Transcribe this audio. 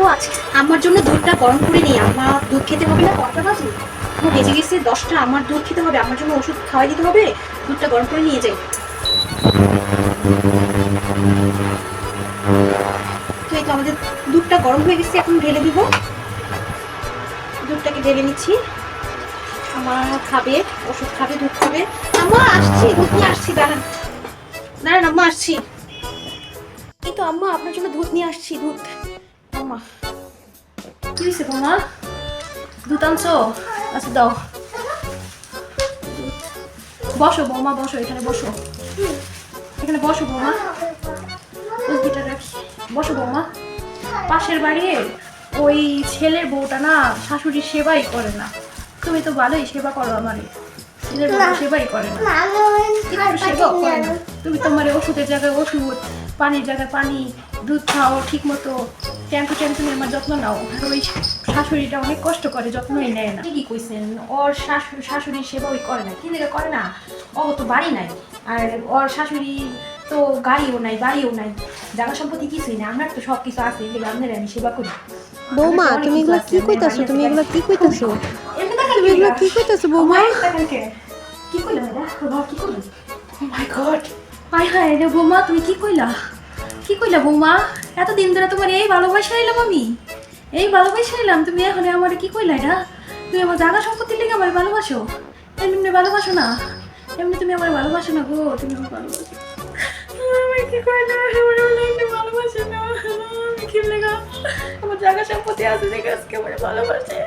তো আছে। আমার জন্য দুধটা গরম করে নিই আমার দুধ খেতে হবে না, কটা বাজে? ও বেজে গেছে দশটা, আমার দুধ খেতে হবে। আমার জন্য ওষুধ খাওয়াই দিতে হবে, দুধটা গরম করে নিয়ে যাই। তো এই তো আমাদের দুধটা গরম হয়ে গেছে, এখন ঢেলে দিব। দুধটাকে ঢেলে নিচ্ছি। আমার খাবে, ওষুধ খাবে, দুধ খাবে। আম্মা, আসছি, দুধ নিয়ে আসছি, দাঁড়ান। দাঁড়ান, আম্মা, আসছি। এই তো আম্মা, আপনার জন্য দুধ নিয়ে আসছি, দুধ। আম্মা কি হয়েছে বৌমা দুধ আনছো আচ্ছা দাও বসো বৌমা বসো এখানে বসো এখানে বসো বৌমা দুধটা রাখি বসো বৌমা পাশের বাড়ির ওই ছেলের বউটা না শাশুড়ির সেবাই করে না তুমি তো ভালোই সেবা করো আমারে ছেলের বউ সেবাই করে না একটু করে না তুমি তোমার ওষুধের জায়গায় ওষুধ পানির জায়গায় পানি দুধ খাও ঠিক মতো টাইম টু টাইম তুমি আমার যত্ন নাও। আর ওই শাশুড়িটা অনেক কষ্ট করে যত্নই নেয় না। ঠিকই কইছেন ওর শাশুড়ি শাশুড়ির সেবা ওই করে না। কি দিকে করে না ও তো বাড়ি নাই। আর ওর শাশুড়ি তো গাড়িও নাই বাড়িও নাই। জায়গা সম্পত্তি কিছুই না আমার তো সব কিছু আছে এগুলো আপনার আমি সেবা করি। বৌমা তুমি এগুলো কি কইতাছো? তুমি এগুলো কি কইতাছো? তুমি এগুলো কি কি কইতাছো বৌমা? কি কইলা বাবা কি কইলা ও মাই গড হাই হাই রে বৌমা তুমি কি কইলা? কি কইলা বৌমা? এতদিন ধরে তোমার এই ভালোবাসা এলাম আমি। এই ভালোবাসা এলাম, তুমি এখন আমার কি কইলা এটা? তুমি আমার জায়গা সম্পত্তির লেগে আমার ভালোবাসো? এমনি ভালোবাসো না। এমনি তুমি আমার ভালোবাসো না গো, তুমি আমার ভালোবাসো। কি আমার ভালোবাসো না। কি আমার জায়গা সম্পত্তি আছে দেখে আজকে আমার ভালোবাসে।